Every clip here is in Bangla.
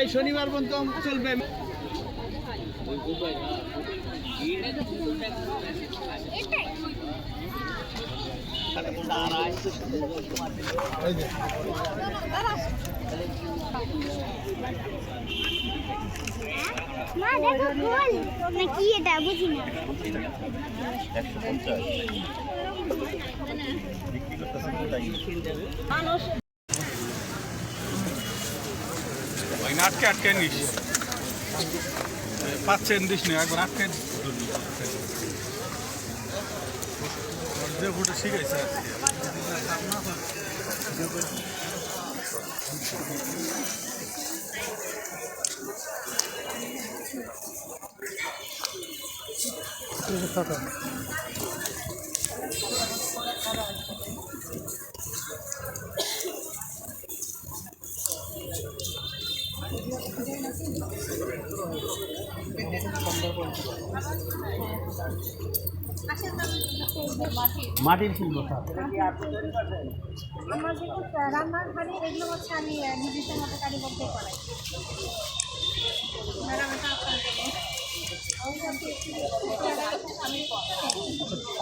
এই শনিবার পর্যন্ত চলবে। দাঁড়ায় মা, দেখো ফুল। না, কি এটা? বুঝি না। ওই আটকে আটকে নিস। পাচ্ছেন দিস না, একবার আটকে। যে ফুটে শিখাইছে আর কি। মাটির শিল্প স্যার রান্নার ঘরে এগুলো হচ্ছে আমি করাই।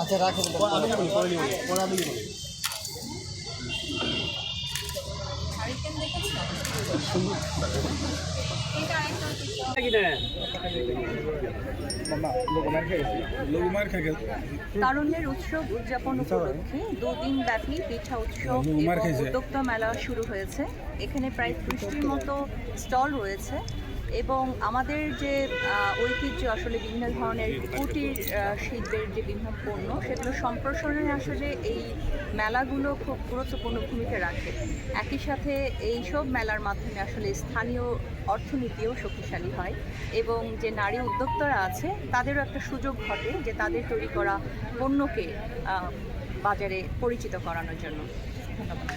আচ্ছা রাখেন আমি তারুণ্যের উৎসব উদযাপন উপলক্ষে দুদিন ব্যাপী পিঠা উৎসব। উদ্যোক্তা মেলা শুরু হয়েছে এখানে প্রায় ত্রিশটির মতো স্টল রয়েছে এবং আমাদের যে ঐতিহ্য আসলে বিভিন্ন ধরনের কুটির শিল্পের যে বিভিন্ন পণ্য, সেগুলো সম্প্রসারণে আসলে এই মেলাগুলো খুব গুরুত্বপূর্ণ ভূমিকা রাখে। একই সাথে এই সব মেলার মাধ্যমে আসলে স্থানীয় অর্থনীতিও শক্তিশালী হয় এবং যে নারী উদ্যোক্তারা আছে, তাদেরও একটা সুযোগ ঘটে যে তাদের তৈরি করা পণ্যকে বাজারে পরিচিত করানোর জন্য। ধন্যবাদ।